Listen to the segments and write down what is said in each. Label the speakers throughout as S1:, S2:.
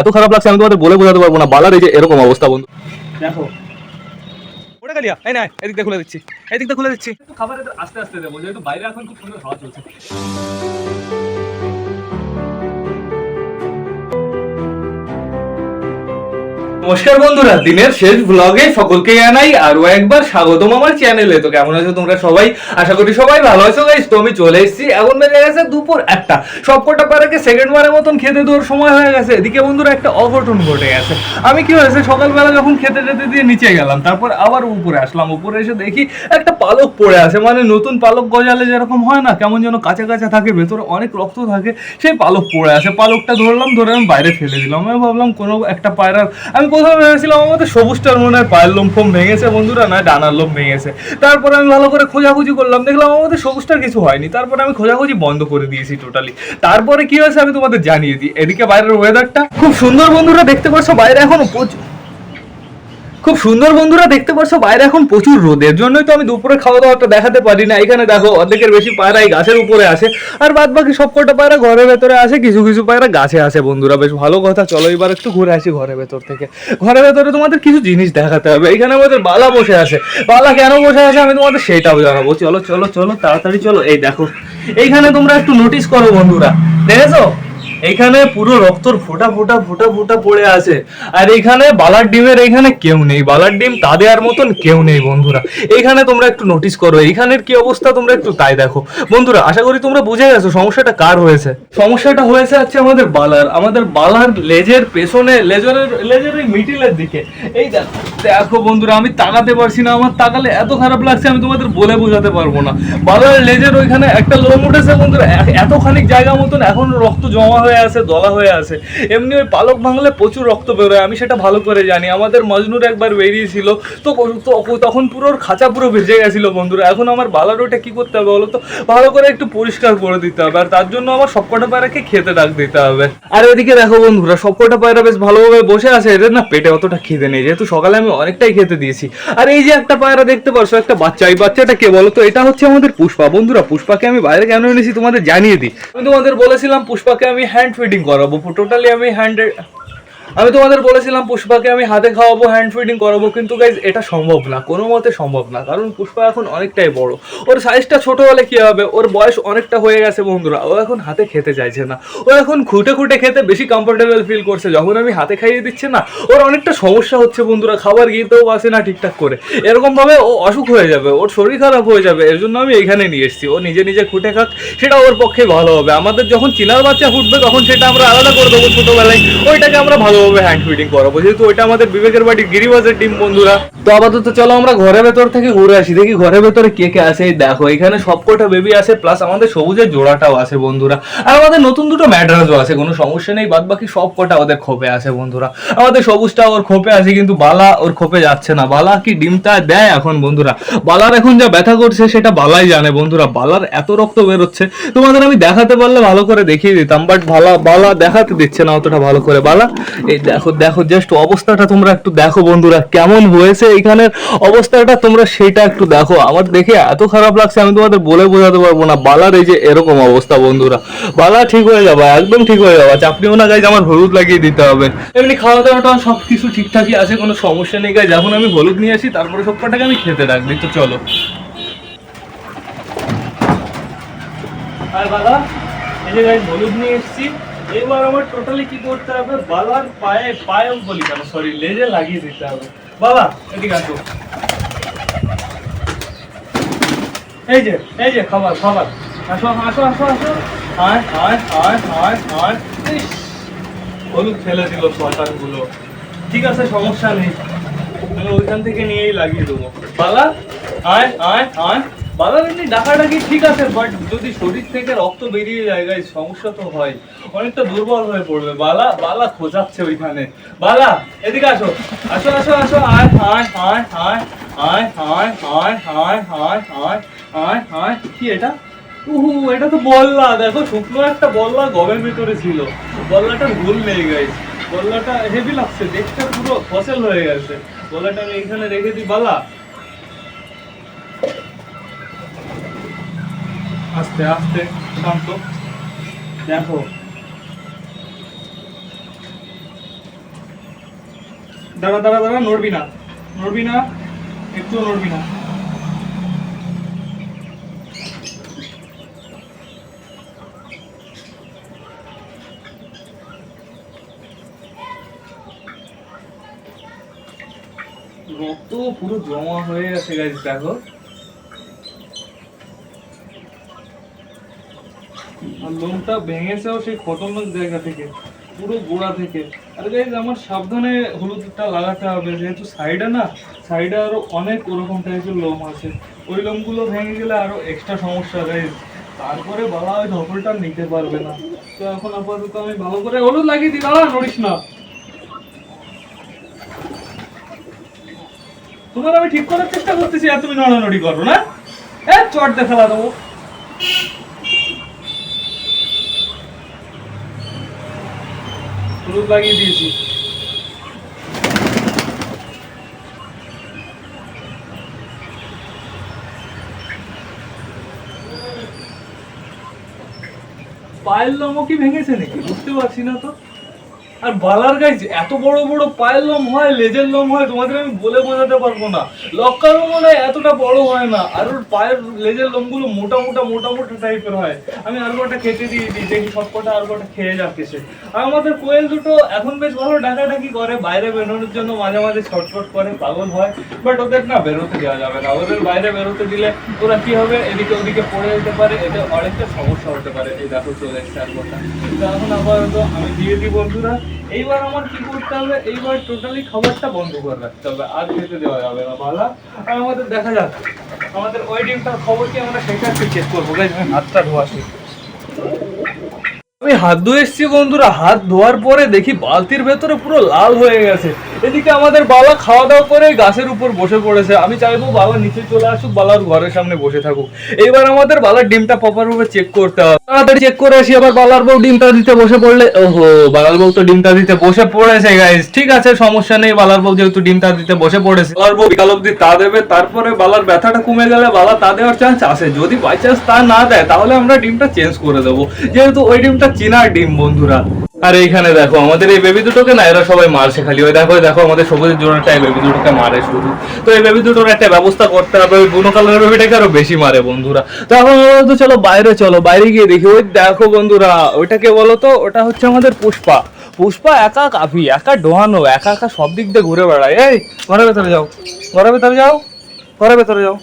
S1: এত খারাপ লাগছে আমি তোমাদের বলে বোঝাতে পারব না। বালার এই যে এরকম অবস্থা বন্ধু।
S2: দেখো। ওটা কালিয়া এই না এদিকটা খুলে দিচ্ছি। এদিকটা দিয়ে খুলে দিচ্ছি। খাবার আস্তে আস্তে দেবো যেহেতু বাইরে এখন খুব সুন্দর হাওয়া চলছে। নমস্কার বন্ধুরা, দিনের শেষ ব্লগে সকলকে জানাই আরও একবার স্বাগতম আমার চ্যানেলে তো কেমন আছো তোমরা সবাই? আশা করি সবাই ভালো আছো গাইস তো আমি চলে এসেছি এখন বেজে গেছে দুপুর একটা। সবকটা পারাকে সেকেন্ড বারের মতন খেতে দেওয়ার সময় হয়ে গেছে। এদিকে বন্ধুরা একটা অঘটন ঘটে গেছে। আমি কি হয়েছে? সকালবেলা যখন খেতে যেতে দিয়ে নিচে গেলাম, তারপর আবার উপরে আসলাম। উপরে এসে দেখি একটা পালক পড়ে আছে। মানে নতুন পালক গজালে যেরকম হয় না, কেমন যেন কাঁচা কাঁচা থাকে, ভেতরে অনেক রক্ত থাকে, সেই পালক পড়ে আছে। পালকটা ধরলাম, ধরে আমি বাইরে ফেলে দিলাম। আমি ভাবলাম কোনো একটা পায়রার আমি প্রথমে ভেবেছিলাম আমাদের সবুজটার মনে হয় পায়ের লোম ফোম ভেঙেছে বন্ধুরা নয় ডানার লোম ভেঙেছে। তারপরে আমি ভালো করে খোঁজাখুঁজি করলাম, দেখলাম আমার আমাদের সবুজটার কিছু হয়নি। তারপরে আমি খোঁজাখুঁজি বন্ধ করে দিয়েছি টোটালি তারপরে কি হয়েছে আমি তোমাদের জানিয়ে দিই। এদিকে বাইরের ওয়েদারটা খুব সুন্দর বন্ধুরা, দেখতে পাচ্ছ বাইরে এখনও প্রচুর খুব সুন্দর বন্ধুরা দেখতে পাচ্ছ বাইরে এখন প্রচুর রোদের জন্যই তো আমি দুপুরে খাওয়া দাওয়াটা দেখাতে পারি না। এখানে দেখো, অর্ধেকের বেশি পায়রা এই গাছের উপরে আছে আর বাদ বাকি সব কটা পায়রা ঘরের ভেতরে আছে কিছু কিছু পায়রা গাছে আছে বন্ধুরা। বেশ ভালো কথা, চলো এবার একটু ঘুরে আসি ঘরের ভেতর থেকে। ঘরের ভেতরে তোমাদের কিছু জিনিস দেখাতে হবে। এখানে আমাদের বালা বসে আছে। বালা কেন বসে আছে আমি তোমাদের সেটাও জানাব। চলো চলো চলো, তাড়াতাড়ি চলো। এই দেখো, এইখানে তোমরা একটু নোটিস করো বন্ধুরা। দেখেছ? এইখানে পুরো রক্তর ফোটা ফোটা ফোটা ফোটা পড়ে আছে। আর এইখানে বালার ডিমের এইখানে কেউ নেই। বালার ডিম তা দেওয়ার মতন কেউ নেই, বন্ধুরা। এইখানে তোমরা একটু নোটিস করো এইখানের কি অবস্থা তোমরা একটু তাই দেখো। বন্ধুরা, আশা করি তোমরা বুঝে গেছো সমস্যাটা কার হয়েছে। সমস্যাটা হয়েছে হচ্ছে আমাদের বালার। আমাদের বালার লেজের পেছনে লেজের লেজের ওই মিডিলের দিকে। এই দেখো দেখো বন্ধুরা, আমি তাকাতে পারছি না। আমার তাকালে এত খারাপ লাগছে, আমি তোমাদের বলে বোঝাতে পারব না। বালার লেজের ওইখানে একটা লোম উঠেছে বন্ধুরা। এ- এতখানি জায়গা মতন এখন রক্ত জমা হয়ে আছে, দলা হয়ে আছে। এমনি ওই পালক ভাঙলে প্রচুর রক্ত বেরোয়, আমি সেটা ভালো করে জানি। আমাদের মজনুর একবার বেরিয়েছিল, তো তখন পুরো খাঁচা পুরো ভেজে গেছিল বন্ধুরা। এখন আমার বালার ওটা কি করতে হবে বলো তো ভালো করে একটু পরিষ্কার করে দিতে হবে, আর তার জন্য আমার সবকটা পায়রাকে খেতে ডাক দিতে হবে। আর এদিকে দেখো বন্ধুরা, সবকটা পায়রা বেশ ভালোভাবে বসে আছে, এদের না পেটে অতটা খিদে নেই, যেহেতু সকালে আমি অনেকটাই খেতে দিয়েছি। আর এই যে একটা পায়রা দেখতে পারছ, একটা বাচ্চা, এই বাচ্চাটা কে বলো তো এটা হচ্ছে আমাদের পুষ্পা। বন্ধুরা, পুষ্পাকে আমি বাইরে কেন এনেছি তোমাদের জানিয়ে দিই। আমি তোমাদের বলেছিলাম পুষ্পাকে আমি হ্যান্ড ফিডিং করাবো। টোটালি আমি হ্যান্ড আমি তোমাদের বলেছিলাম, পুষ্পাকে আমি হাতে খাওয়াবো হ্যান্ড ফিডিং করাবো, কিন্তু গাইজ এটা সম্ভব না, কোনো মতে সম্ভব না, কারণ পুষ্পা এখন অনেকটাই বড়। ওর সাইজটা ছোট হলে কি হবে? ওর বয়স অনেকটা হয়ে গেছে বন্ধুরা, ও এখন হাতে খেতে চাইছে না। ও এখন খুঁটে খুঁটে খেতে বেশি কমফোর্টেবল ফিল করছে, যখন আমি হাতে খাইয়ে দিচ্ছে না, ওর অনেকটা সমস্যা হচ্ছে বন্ধুরা, খাবার গিয়েতেও আসে না ঠিকঠাক করে। এরকমভাবে ও অসুখ হয়ে যাবে, ওর শরীর খারাপ হয়ে যাবে, এর জন্য আমি এখানে নিয়ে এসেছি। ও নিজে নিজে খুঁটে খাক, সেটা ওর পক্ষে ভালো হবে। আমাদের যখন চিনার বাচ্চা ফুটবে, তখন সেটা আমরা আলাদা করে দেবো ছোটোবেলায়। ওইটাকে আমরা ভালোভাবে হ্যান্ড ফিডিং করাবো। যেহেতু ওইটা আমাদের বিবেকের বাড়ির গিরিবাজের টিম বন্ধুরা। তো আপাতত চলো আমরা ঘরের ভেতর থেকে ঘুরে আসি। দেখি ঘরের ভেতরে কে কে আছে দেখো, এখানে সবকটা বেবি আছে প্লাস আমাদের সবুজের জোড়াটাও আছে, বন্ধুরা। আর আমাদের নতুন দুটো ম্যাড্রাসও আছে, কোনো সমস্যা নেই বাদ বাকি সব কটা ওদের খোপে আছে, বন্ধুরা। আমাদের সবুজটা ওর খোপে আছে, কিন্তু বালা ওর খোপে যাচ্ছে না। বালা কি ডিমটা দেয় এখন, বন্ধুরা? বালার এখন যা ব্যথা করছে, সেটা বালাই জানে, বন্ধুরা। বালার এত রক্ত বেরোচ্ছে, তোমাদের আমি দেখাতে পারলে ভালো করে দেখিয়ে দিতাম বাট বালা বালা দেখাতে দিচ্ছে না অতটা ভালো করে। বালা দেখো দেখো জাস্ট অবস্থাটা তোমরা একটু দেখো বন্ধুরা, কেমন হয়েছে এখানের অবস্থাটা তোমরা সেটা একটু দেখো। আমার দেখে এত খারাপ লাগছে, আমি তোমাদের বলে বোঝাতে পারব না। বালার এই যে এরকম অবস্থা বন্ধুরা। বালা ঠিক হয়ে যাবে, একদম ঠিক হয়ে যাবে। চাপনিও না গাইজ, আমার হলুদ লাগিয়ে দিতে হবে। এমনি খাওয়া দাওয়াটা সব কিছু ঠিকঠাকই আছে, কোনো সমস্যা নেই গাইজ। এখন আমি হলুদ নিয়ে আসি, তারপরে সব কটাকে আমি খেতে রাখবি তো চলো। আর বাবা এই যে গাইজ, হলুদ নিয়ে এসেছি। এবার আমার টোটালি কি করতে হবে? বাবার পায়ে পায়ে বলি কেন? সরি লেজে লাগিয়ে দিতে হবে। বাবা এদিকে আসো। এই যে এই যে খাবার খাবার। আসো আসো আসো আসো। আয় আয় আয় আয় ইস, হলুদ ফেলে দিল শয়তানগুলো। ঠিক আছে সমস্যা নেই। আমি ওইখান থেকে নিয়েই লাগিয়ে দেবো। বালা আয় আয় আয়। বালা এমনি ডাকাডাকি ঠিক আছে বাট যদি শরীর থেকে রক্ত বেরিয়ে যায় গাইজ সমস্যা তো হয় অনেকটা দুর্বল হয়ে পড়বে বালা বালা খোঁজাচ্ছে ওইখানে বালা এদিকে আসো আসো আসো আসো আয় আয় আয় আয় আয় আয় আয় আয় আয় আয় আয় আয় কি এটা উহু এটা তো বল্লা দেখো শুকনো একটা বল্লা গমের ভিতরে ছিল বল্লাটার ভুল নেই গাইজ বল্লাটা হেভি লাগছে দেখতে পুরো ফসল হয়ে গেছে বল্লাটা আমি এখানে রেখে দিই বালা আস্তে আস্তে, শান্ত। দেখো। দাঁড়া দাঁড়া দাঁড়া নড়বি না নড়বি না একটু নড়বি না রক্ত পুরো জমা হয়ে গেছে গাইজ দেখো। লোমটা ভেঙেছেও সেই খতরনাক জায়গা থেকে, পুরো গোড়া থেকে। আর গাইজ আমার সাবধানে হলুদটা লাগাতে হবে, যেহেতু সাইডে না সাইডে আরও অনেক ওরকম টাইপের লোম আছে। ওই লোমগুলো ভেঙে গেলে আরও এক্সট্রা সমস্যা গাইজ তারপরে বাবা ওই ধকলটা নিতে পারবে না। তো এখন আপাতত আমি ভালো করে হলুদ লাগিয়ে দিই। দাঁড়া, নড়িস না। তোমার আমি ঠিক করার চেষ্টা করতেছি আর তুমি নড়ানড়ি করো না। এ, চট দিয়ে ফেলা দেবো। হলুদ লাগিয়ে দিয়েছি। পায়ের লোমও কি ভেঙেছে নাকি? বুঝতে পারছি না তো। আর বালার গাইজ এত বড় বড় পায়ের লোম হয়, লেজের লোম হয়, তোমাদের আমি বলে বোঝাতে পারব না। লক্কারও মনে হয় এতটা বড় হয় না, আর ওর পায়ের লেজের লোমগুলো মোটা মোটা মোটা মোটা টাইপের হয়। আমি আর কটা খেতে দিয়ে দিই, দেখি সব কটা আর কটা খেয়ে যাচ্ছে। আর আমাদের কোয়েল দুটো এখন বেশ ভালো ডাকাডাকি করে, বাইরে বেরোনোর জন্য মাঝে মাঝে ছটফট করে, পাগল হয়। বাট ওদের না বেরোতে দেওয়া যাবে না, ওদের বাইরে বেরোতে দিলে ওরা কি হবে? এদিকে ওদিকে পড়ে যেতে পারে, এতে অনেকটা সমস্যা হতে পারে। এই দেখো চলে এসছে আর কটা এখন আপাতত আমি দিয়ে দিই বন্ধুরা। এইবার আমার কি করতে হবে? এইবার টোটালি খাবারটা বন্ধ করে রাখতে হবে। আর খেতে দেওয়া যাবে না, বালা। আর আমাদের দেখা যাক, আমাদের ওয়েডিংটার খবর কি আমরা সেটা একটু চেক করব। হাতটা ধোয়া শেষ। আমি হাত ধুয়ে এসছি, বন্ধুরা। হাত ধোয়ার পরে দেখি বালতির ভেতরে পুরো লাল হয়ে গেছে। এদিকে আমাদের বাবা খাওয়া দাওয়া করে গাছের উপর বসে পড়েছে। আমি চাইব বাবা নিচে চলে আসুক, বালার ঘরের সামনে বসে থাকুক। এইবার আমাদের বালার ডিমটা প্রপার ভাবে চেক করতে হবে। তাড়াতাড়ি চেক করে আসি আবার বালার বউ ডিমটা দিতে বসে পড়লে ওহো, বালার বউ তো ডিমটা দিতে বসে পড়েছে গাইজ ঠিক আছে, সমস্যা নেই, বালার বউ যেহেতু ডিমটা দিতে বসে পড়েছে। বালার বউ বিকাল অব্দি তা দেবে, তারপরে বালার ব্যথাটা কমে গেলে বালা তা দেওয়ার চান্স আছে। যদি বাই চান্স তা না দেয়, তাহলে আমরা ডিমটা চেঞ্জ করে দেবো। যেহেতু ওই ডিমটা চীনার ডিম, বন্ধুরা। আর এইখানে দেখো, আমাদের এই বেবি দুটোকে না এরা সবাই মারছে খালি। ওই দেখো দেখো, আমাদের সবুজের জোড়াটা এই বেবি দুটোকে মারে শুধু। তো এই বেবি দুটোর একটা ব্যবস্থা করতে হবে, ওই বুনো কালারের বেবিটাকে আরও বেশি মারে বন্ধুরা। তো এখন তো, চলো বাইরে চলো, বাইরে গিয়ে দেখি। ওই দেখো বন্ধুরা, ওইটাকে বলো তো, ওটা হচ্ছে আমাদের পুষ্পা। পুষ্পা একা কাফি, একা ডোহানো, একা একা সব দিক দিয়ে ঘুরে বেড়ায়। এই, ঘরের ভেতরে যাও, ঘরের ভেতরে যাও, ঘরের ভেতরে যাও,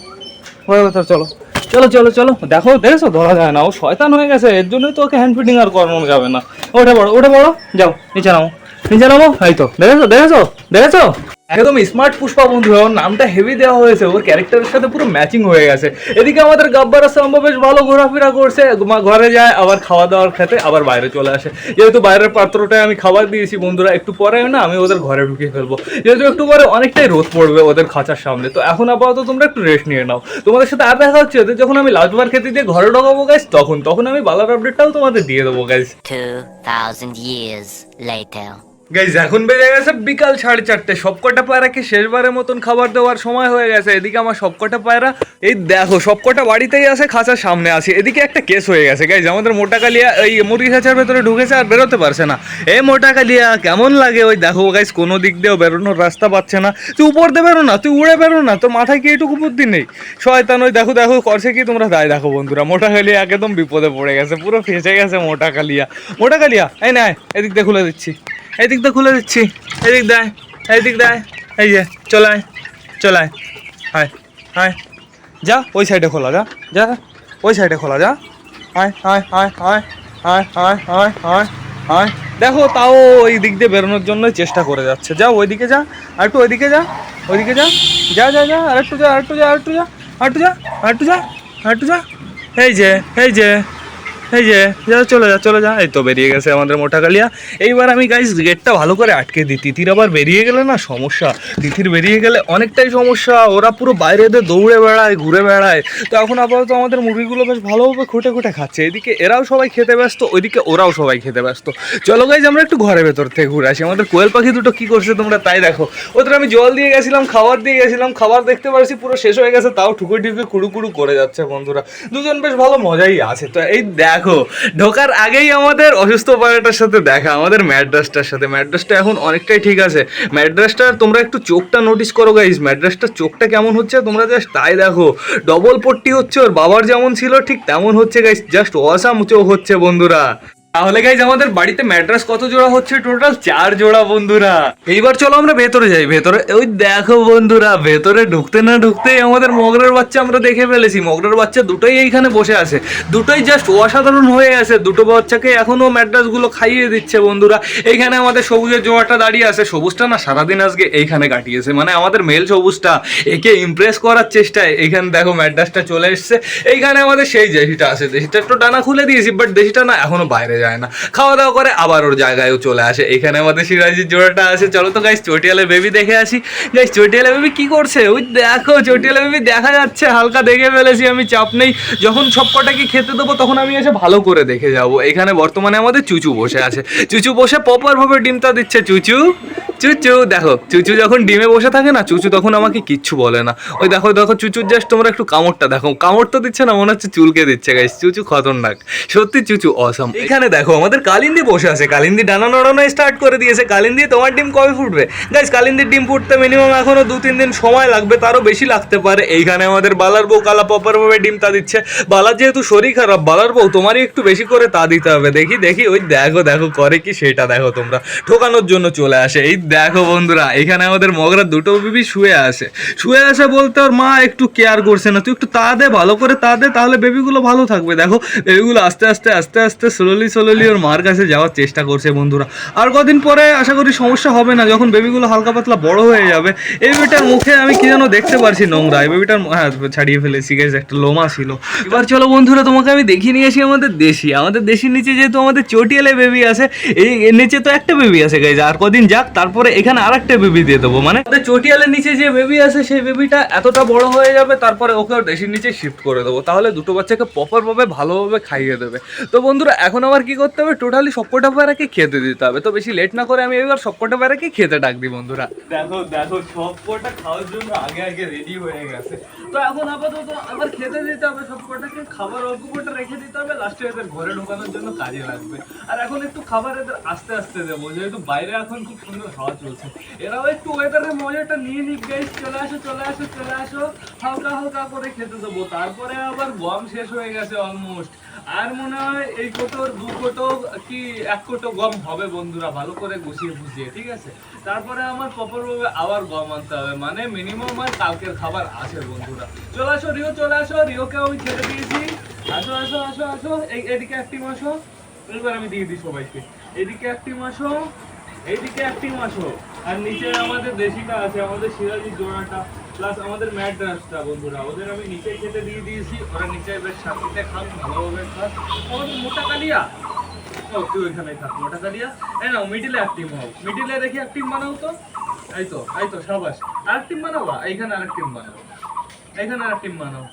S2: ঘরের ভেতরে চলো। চলো চলো চলো। দেখো, দেখেছ? ধরা যায় না। ও শয়তান হয়ে গেছে। এর জন্যই তো ওকে হ্যান্ড ফিটিং আর করানো যাবে না। ওটা বড় ওটা বড় যাও, নিচে নামো। নিচে নামো। এই তো, দেখেছ? দেখেছ? দেখেছ? একদম স্মার্ট পুষ্পা বন্ধু নামটা হেভি দেওয়া হয়েছে ওর ক্যারেক্টারের সাথে পুরো ম্যাচিং হয়ে গেছে। এদিকে আমাদের গাব্বার আসাম্বা বেশ ভালো ঘোরাফেরা করছে ঘরে যায় আবার খাওয়া দাওয়ার খেতে আবার বাইরে চলে আসে। যেহেতু বাইরের পাত্রটায় আমি খাবার দিয়েছি বন্ধুরা একটু পরে না আমি ওদের ঘরে ঢুকিয়ে ফেলব। যেহেতু একটু পরে অনেকটাই রোদ পড়বে ওদের খাঁচার সামনে তো এখন আপাতত তোমরা একটু রেস্ট নিয়ে নাও। তোমাদের সাথে আর দেখা হচ্ছে ওদের যখন আমি লাস্টবার খেতে দিয়ে ঘরে ঢোকাবো গাইজ তখন তখন আমি বালার আপডেটটাও তোমাদের দিয়ে দেবো গাইজ
S3: 2,000 years later.
S2: গাইজ এখন বেজে গেছে বিকাল সাড়ে চারটে। সবকটা পায়রাকে শেষবারের মতন খাবার দেওয়ার সময় হয়ে গেছে? এদিকে আমার সবকটা পায়রা, এই দেখো, সবকটা বাড়িতেই আছে, খাঁচার সামনে আছে। এদিকে একটা কেস হয়ে গেছে। গাইজ আমাদের মোটা কালিয়া এই মুরগি খাঁচার ভেতরে ঢুকেছে আর বেরোতে পারছে না। এই মোটা কালিয়া কেমন লাগে? ওই দেখো গাইজ কোনো দিক দিয়েও বেরোনোর রাস্তা পাচ্ছে না। তুই উপর দিয়ে বেরো না, তুই উড়ে বেরো না। তোর মাথায় কি এইটুকু বুদ্ধি নেই? শয়তান, ওই দেখো দেখো, করছে কি তোমরা? দায় দেখো, বন্ধুরা মোটা কালিয়া একদম বিপদে পড়ে গেছে। পুরো ফেঁসে গেছে মোটা কালিয়া মোটা কালিয়া এই না, এদিক দিয়ে খুলে দিচ্ছি। এদিক দিয়ে খুলে দিচ্ছি। এদিক দেয় এদিক দেয় এই যে চলায় চলায় হায় হায় যা, ওই সাইডে খোলা, যা যা ওই সাইডে খোলা, যা। হায় হায় হায় হায় হায় হায় হায় হায় হায় দেখো, তাও ওই দিক দিয়ে বেরোনোর জন্য চেষ্টা করে যাচ্ছে। যা, ওইদিকে যা, আর একটু ওইদিকে যা ওইদিকে যা। যা যা যা, আর একটু যা, আর একটু যা, আর একটু যা, আর একটু যা, আর একটু যা, আর একটু যা। এই যে এই যে। এই যে, যা, চলে যা চলে যা। এই তো বেরিয়ে গেছে আমাদের মোটা কালিয়া এইবার আমি গাইস গেটটা ভালো করে আটকে দিই। তিতির আবার বেরিয়ে গেলে না সমস্যা। তিথির বেরিয়ে গেলে অনেকটাই সমস্যা। ওরা পুরো বাইরে দিয়ে দৌড়ে বেড়ায়, ঘুরে বেড়ায়। তো এখন আপাতত আমাদের মুরগিগুলো বেশ ভালোভাবে খুঁটে খুঁটে খাচ্ছে। এদিকে এরাও সবাই খেতে ব্যস্ত, ওইদিকে ওরাও সবাই খেতে ব্যস্ত। চলো গাইজ আমরা একটু ঘরের ভেতর থেকে ঘুরে আসি। আমাদের কোয়েল পাখি দুটো কি করছে তোমরা তাই দেখো। ওদের আমি জল দিয়ে গেছিলাম, খাবার দিয়ে গেছিলাম। খাবার দেখতে পারছি, পুরো শেষ হয়ে গেছে। তাও ঠুকুই ঠুকুই কুড়ু কুড়ু করে যাচ্ছে বন্ধুরা। দুজন বেশ ভালো মজাই আছে। তো এই দেখো দেখো, ঢোকার আগেই আমাদের অসুস্থ পায়রাটার সাথে দেখা, আমাদের ম্যাড্রাসটার সাথে। ম্যাড্রাসটা এখন অনেকটাই ঠিক আছে। ম্যাড্রাসটার তোমরা একটু চোখটা নোটিস করো গাইজ ম্যাড্রাসটার চোখটা কেমন হচ্ছে? তোমরা জাস্ট তাই দেখো। ডবল পট্টি হচ্ছে ওর বাবার যেমন ছিল, ঠিক তেমন হচ্ছে গাইজ জাস্ট অসাম চোখ হচ্ছে, বন্ধুরা। তাহলে গাইজ আমাদের বাড়িতে ম্যাট্রাস কত জোড়া হচ্ছে টোটাল চার জোড়া বন্ধুরা। এইবার চলো আমরা ভেতরে যাই। ভেতরে, ওই দেখো বন্ধুরা, ভেতরে ঢুকতে না ঢুকতেই আমাদের মগরের বাচ্চা আমরা দেখে ফেলেছি। মগরের বাচ্চা দুটোই এইখানে বসে আছে। দুটোই জাস্ট অসাধারণ হয়ে আছে। দুটো বাচ্চাকে এখনও ম্যাট্রাসগুলো খাইয়ে দিচ্ছে বন্ধুরা। এইখানে আমাদের সবুজের জোড়াটা দাঁড়িয়ে আছে। সবুজটা না সারাদিন আজকে এইখানে কাটিয়েছে। মানে আমাদের মেল সবুজটা একে ইমপ্রেস করার চেষ্টায় এইখানে দেখো ম্যাড্রাসটা চলে এসছে। এইখানে আমাদের সেই দেশিটা আছে। দেশিটা একটু ডানা খুলে দিয়েছি বাট দেশিটা না এখনও বাইরে যায় না। খাওয়া দাওয়া করে আবার ওর জায়গায়ও চলে আসে। এখানে আমাদের সিরাজির জোড়াটা আছে। চলো তো গাইস চটিয়ালের বেবি দেখে আসি। গাইস চটিয়ালের বেবি কি করছে? ওই দেখো চটিয়ালের বেবি দেখা যাচ্ছে। হালকা দেখে ফেলেছি আমি, চাপ নেই। যখন সব কটাকে খেতে দেবো, তখন আমি এসে ভালো করে দেখে যাব। এখানে বর্তমানে আমাদের চুচু বসে আছে। চুচু বসে প্রপার ভাবে ডিমটা দিচ্ছে। চুচু চুচু, দেখো, চুচু যখন ডিমে বসে থাকে না, চুচু তখন আমাকে কিচ্ছু বলে না। ওই দেখো দেখো, চুচুর জাস্ট তোমরা একটু কামড়টা দেখো। কামড় তো দিচ্ছে না, মনে হচ্ছে চুলকে দিচ্ছে গাইস চুচু খতরনাক। সত্যি চুচু অসম এখানে দেখো, আমাদের কালিন্দি বসে আছে। কালিন্দি ডানা নড়ানো স্টার্ট করে দিয়েছে। কালিন্দি তোমার ডিম কবে ফুটবে? গাইস কালিন্দির ডিম ফুটতে মিনিমাম এখনও দু, তিন দিন সময় লাগবে, তারও বেশি লাগতে পারে। এইখানে আমাদের বালার বউ, কালা পপার ভাবে ডিম তা দিচ্ছে। বালার যেহেতু শরীর খারাপ, বালার বউ তোমারই একটু বেশি করে তা দিতে হবে। দেখি দেখি, ওই দেখো দেখো, করে কি সেটা দেখো তোমরা। ঠোকানোর জন্য চলে আসে। এই দেখো বন্ধুরা, এখানে আমাদের মগরা দুটো বিবি শুয়ে আসে শুয়ে আছে বলতে ওর মা একটু কেয়ার করছে না। তুই একটু তা দে, ভালো করে তা দে, তাহলে বেবিগুলো ভালো থাকবে। দেখো বেবিগুলো আস্তে আস্তে আস্তে আস্তে স্লোলি ওর মার কাছে যাওয়ার চেষ্টা করছে বন্ধুরা। আর কদিন পরে আশা করি সমস্যা হবে না, যখন বেবিগুলো হালকা পাতলা বড় হয়ে যাবে। এই বেবিটার মুখে আমি কি যেন দেখতে পারছি নোংরা। এই বেবিটার হ্যাঁ ছাড়িয়ে ফেলেছি গেছে একটা লোমা ছিল। এবার চলো বন্ধুরা, তোমাকে আমি দেখিয়ে নিয়ে আসি আমাদের দেশি। আমাদের দেশির নিচে যেহেতু আমাদের চটিয়ালে বেবি আছে, এই নিচে তো একটা বেবি আছে গাইজ আর কদিন যাক, তারপরে এখানে আর একটা বেবি দিয়ে দেবো। মানে আমাদের চটিয়ালের নিচে যে বেবি আছে, সেই বেবিটা এতটা বড় হয়ে যাবে, তারপরে ওকে দেশির নিচে শিফট করে দেবো। তাহলে দুটো বাচ্চাকে প্রপারভাবে ভালোভাবে খাইয়ে দেবে। তো বন্ধুরা, এখন আবার কি করতে হবে? টোটালি সবকটা পায়রাকে খেতে দিতে হবে। তো বেশি লেট না করে আমি এবার সবকটা পায়রাকে খেতে ডাক দিই বন্ধুরা। দেখো দেখো, সবকটা খাওয়ার জন্য আগে আগে রেডি হয়ে গেছে। তো এখন আপাতত আবার খেতে দিতে হবে সবকটাকে খাবার অল্প কটা রেখে দিতে হবে লাস্টে এদের ঘরে ঢোকানোর জন্য কাজে লাগবে। আর এখন একটু খাবার এদের আস্তে আস্তে দেবো, যেহেতু বাইরে এখন খুব সুন্দর হাওয়া চলছে। এরাও একটু ওয়েদারের মজাটা নিয়ে নিক গাইস চলে আসো চলে আসো চলে আসো। হালকা হালকা করে খেতে দেবো, তারপরে আবার গম শেষ হয়ে গেছে অলমোস্ট আর মনে হয় এই কোটোর দু কোটো কি এক কোটো গম হবে বন্ধুরা, ভালো করে গুছিয়ে ফুছিয়ে ঠিক আছে? তারপরে আমার প্রপারভাবে আবার গম আনতে হবে মানে মিনিমাম আর কালকের খাবার আছে বন্ধুরা। চলে আসো রিও, চলে আসো দিয়েছি। আসো আসো আসো আসো আমি দিয়ে এদিকে এইদিকে আর ওদের আমি নিচে খেতে দিয়ে দিয়েছি। ওরা নিচে বেশ ভালোভাবে মোটা কালিয়া। তুই মোটা কালিয়া। নাও মিডিলে মিডিলে দেখি অ্যাক্টিভ বানাও তো। এই তো এই তো, সাবাস। আর টিম বানাবা? এইখানে আর টিম বানাও এখানে আর টিম বানাও।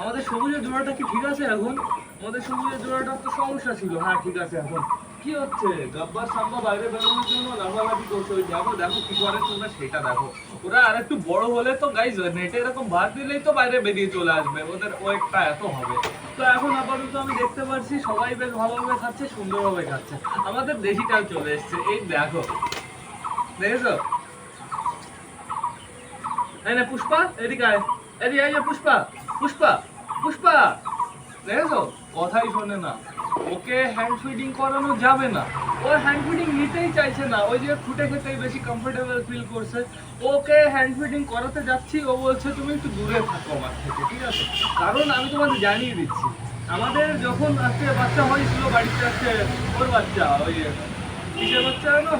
S2: আমাদের সবুজের জোড়াটা কি ঠিক আছে এখন? আমাদের সবুজের জোড়াটার তো সমস্যা ছিল। হ্যাঁ ঠিক আছে এখন। কি হচ্ছে? গব্বার সাম্বা বাইরে বেরোনোর জন্য লাফালাফি করছে ওই দেখো দেখো কি করে তোমরা সেটা দেখো। ওরা আর একটু বড় হলে তো গাইজ নেটে এরকম ভার দিলেই তো বাইরে বেরিয়ে চলে আসবে। ওদের ওয়েটটা এত হবে। তো এখন আপাতত আমি দেখতে পাচ্ছি সবাই বেশ ভালোভাবে খাচ্ছে, সুন্দরভাবে খাচ্ছে। আমাদের দেশিটাও চলে এসছে। এই দেখো। দেখেছ? না, পুষ্পা, এদিকে আয়। এদিকে আয় পুষ্পা পুষ্পা পুষ্পা। দেখেছ? কথাই শোনে না। ওকে হ্যান্ড ফিডিং করানো যাবে না। ও হ্যান্ড ফিডিং নিতেই চাইছে না। ওই যে ফুটে খেতেই বেশি কমফোর্টেবল ফিল করছে। ওকে হ্যান্ড ফিডিং করাতে যাচ্ছি। ও বলছে, তুমি একটু দূরে থাকো আমার থেকে, ঠিক আছে? কারণ আমি তোমাদের জানিয়ে দিচ্ছি। আমাদের যখন আজকে বাচ্চা হয়েছিল, বাড়িতে আজকে ওর বাচ্চা, ওই কিসের বাচ্চা জানো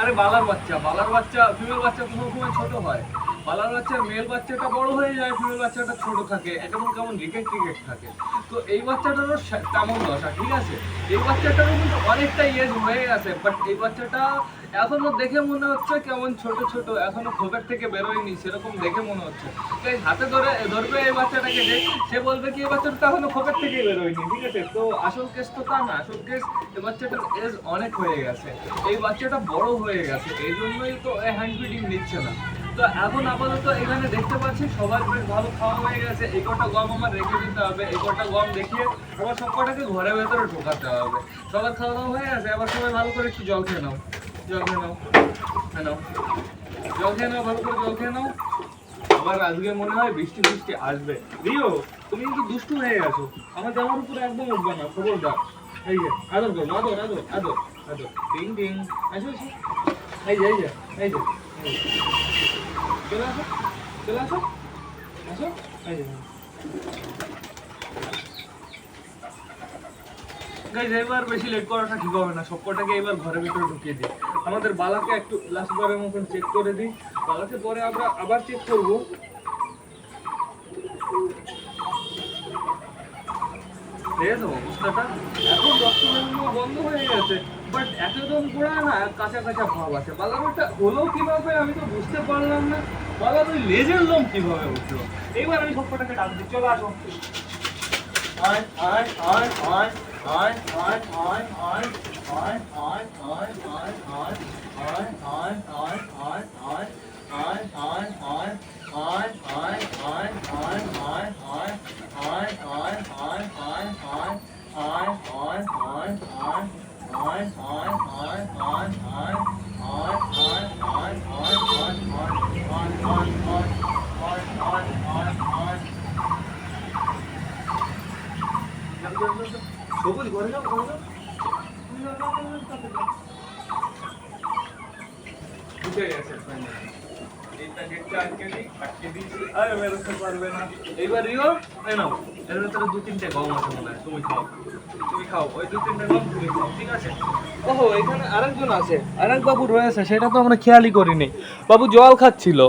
S2: আরে বালার বাচ্চা। বালার বাচ্চা ফিমেল বাচ্চা কোনো সময় ছোট হয়। বালার বাচ্চার মেল বাচ্চাটা বড় হয়ে যায় ফিমেল বাচ্চাটা ছোট থাকে এমন কেমন রিকেট টিকেট থাকে। তো এই বাচ্চাটারও তেমন দশা ঠিক আছে? এই বাচ্চাটারও কিন্তু অনেকটা ইয়েজ হয়ে গেছে বাট এই বাচ্চাটা এখনও দেখে মনে হচ্ছে কেমন ছোট ছোট, এখনও খোপের থেকে বেরোয়নি, সেরকম দেখে মনে হচ্ছে। তাই হাতে ধরে, ধরবে এই বাচ্চাটাকে যে, সে বলবে কি, এই বাচ্চাটা এখনও খোপের থেকেই বেরোয়নি ঠিক আছে? তো আসল কেস তো তা না, আসল কেস এই বাচ্চাটার এজ অনেক হয়ে গেছে। এই বাচ্চাটা বড় হয়ে গেছে, এই জন্যই তো হ্যান্ড ফিডিং নিচ্ছে না। তো এখন আপাতত এখানে দেখতে পাচ্ছি, সবার বেশ ভালো খাওয়া হয়ে গেছে। এই কটা গম আমার রেখে দিতে হবে। এই কটা গম দেখিয়ে আবার সব ঘরের ভেতরে ঢোকাতে হবে। সবার খাওয়া দাওয়া হয়ে গেছে আবার সবাই ভালো করে একটু জল খেয়ে নাও। জল খেয়ে নাও। হ্যাঁ নাও। জল খেয়ে নাও, ভালো করে জল খেয়ে নাও। আবার আজকে মনে হয় বৃষ্টি বৃষ্টি আসবে। রিও, তুমি কিন্তু দুষ্টু হয়ে গেছো। আমার জামার উপরে একদম উঠবে না, খবরদার। এই যে, আদর করো আদর আদর আদর আদর। টিং টিং আসো এই যে এই যে এই যে। চলে আসো চলে এবার বেশি লেট করাটা ঠিক হবে না। সবকটাকে এবার ঘরের ভিতরে ঢুকিয়ে দিই। আমাদের বালাকে একটু লাস্ট বারের মতন চেক করে দিই। বালাকে পরে আমরা আবার চেক করব। দেখেছ অবস্থাটা। এখন বেরোনো বন্ধ হয়ে গেছে। বাট একদম পুরা না কাঁচা কাঁচা ভাব আছে বালার ওটা হলো কীভাবে আমি তো বুঝতে পারলাম না ওই লেজের লোম কীভাবে উঠল এইবার আমি সবকটাকে ডাক দিই চলে আসো আয় আয় আয় আয় আয় আয় আয় আয় আয় আয় আয় আয় আয় আয় আয় আয় আয় আয় আয় এখানে আরেকজন আছে। আরেক বাবু রয়েছে, সেটা তো আমরা খেয়ালই করিনি। বাবু জল খাচ্ছিল।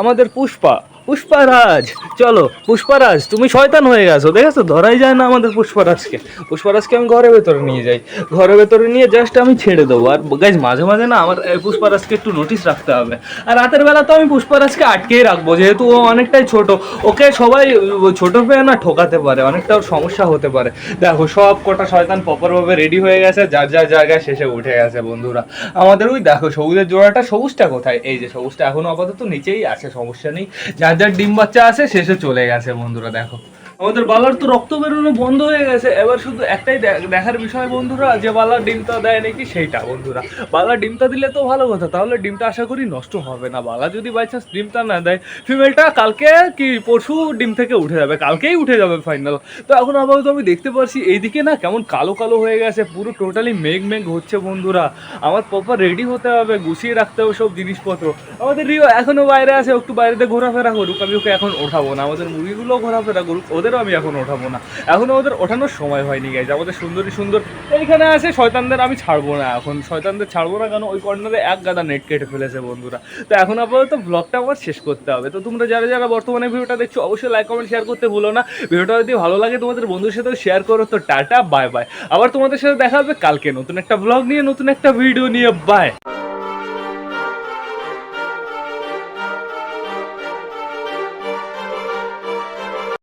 S2: আমাদের পুষ্পা। পুষ্পারাজ, চলো, পুষ্পারাজ, তুমি শয়তান হয়ে গেছো, দেখেছ? ধরাই যায় না আমাদের পুষ্পারাজকে। পুষ্পারাজকে আমি ঘরের ভেতরে নিয়ে যাই। ঘরের ভেতরে নিয়ে জাস্ট আমি ছেড়ে দেবো। আর গাইজ মাঝে মাঝে না আমার পুষ্পারাজকে একটু নোটিস রাখতে হবে। আর রাতের বেলা তো আমি পুষ্পারাজকে আটকেই রাখব, যেহেতু ও অনেকটাই ছোট। ওকে সবাই ছোট পেয়ে না ঠকাতে পারে, অনেকটা ওর সমস্যা হতে পারে। দেখো, সব কটা শয়তান প্রপারভাবে রেডি হয়ে গেছে, যার যার জায়গায় শেষে উঠে গেছে, বন্ধুরা। আমাদের ওই দেখো, সবুজের জোড়াটা সবুজটা কোথায়? এই যে সবুজটা এখনও আপাতত নিচেই আছে, সমস্যা নেই। যার যার ডিম বাচ্চা আছে শেষে চলে গেছে বন্ধুরা দেখো। আমাদের বালার তো রক্ত বেরোনো বন্ধ হয়ে গেছে। এবার শুধু একটাই দেখার বিষয় বন্ধুরা, যে বালা ডিমটা দেয় নাকি সেইটা বন্ধুরা। বালা ডিমটা দিলে তো ভালো কথা, তাহলে ডিমটা আশা করি নষ্ট হবে না। বালা যদি বাই চান্স ডিমটা না দেয় ফিমেলটা কালকে কি পরশু ডিম থেকে উঠে যাবে, কালকেই উঠে যাবে ফাইনাল তো এখন আপাতত আমি দেখতে পাচ্ছি এইদিকে না কেমন কালো কালো হয়ে গেছে, পুরো টোটালি মেঘ মেঘ হচ্ছে বন্ধুরা। আমার প্রপার রেডি হতে হবে, গুছিয়ে রাখতে হবে সব জিনিসপত্র। আমাদের রিও এখনও বাইরে আছে, একটু বাইরেতে ঘোরাফেরা করুক, আমি ওকে এখন ওঠাবো না। আমাদের মুরগিগুলোও ঘোরাফেরা করুক ওদেরও আমি এখন ওঠাবো না। এখন ওদের ওঠানোর সময় হয়নি গাইজ আমাদের সুন্দরী সুন্দর এইখানে আছে, শয়তানদের আমি ছাড়বো না এখন। শয়তানদের ছাড়বো না কেন? ওই কর্নারে এক গাদা নেট কেটে ফেলেছে বন্ধুরা। তো এখন আপাতত ব্লগটা আমার শেষ করতে হবে। তো তোমরা যারা যারা বর্তমানে ভিডিওটা দেখছ, অবশ্যই লাইক কমেন্ট শেয়ার করতে ভুলো না। ভিডিওটা যদি ভালো লাগে, তোমাদের বন্ধুর সাথেও শেয়ার করো। তো টাটা বাই বাই আবার তোমাদের সাথে দেখা হবে কালকে নতুন একটা ব্লগ নিয়ে, নতুন একটা ভিডিও নিয়ে। বাই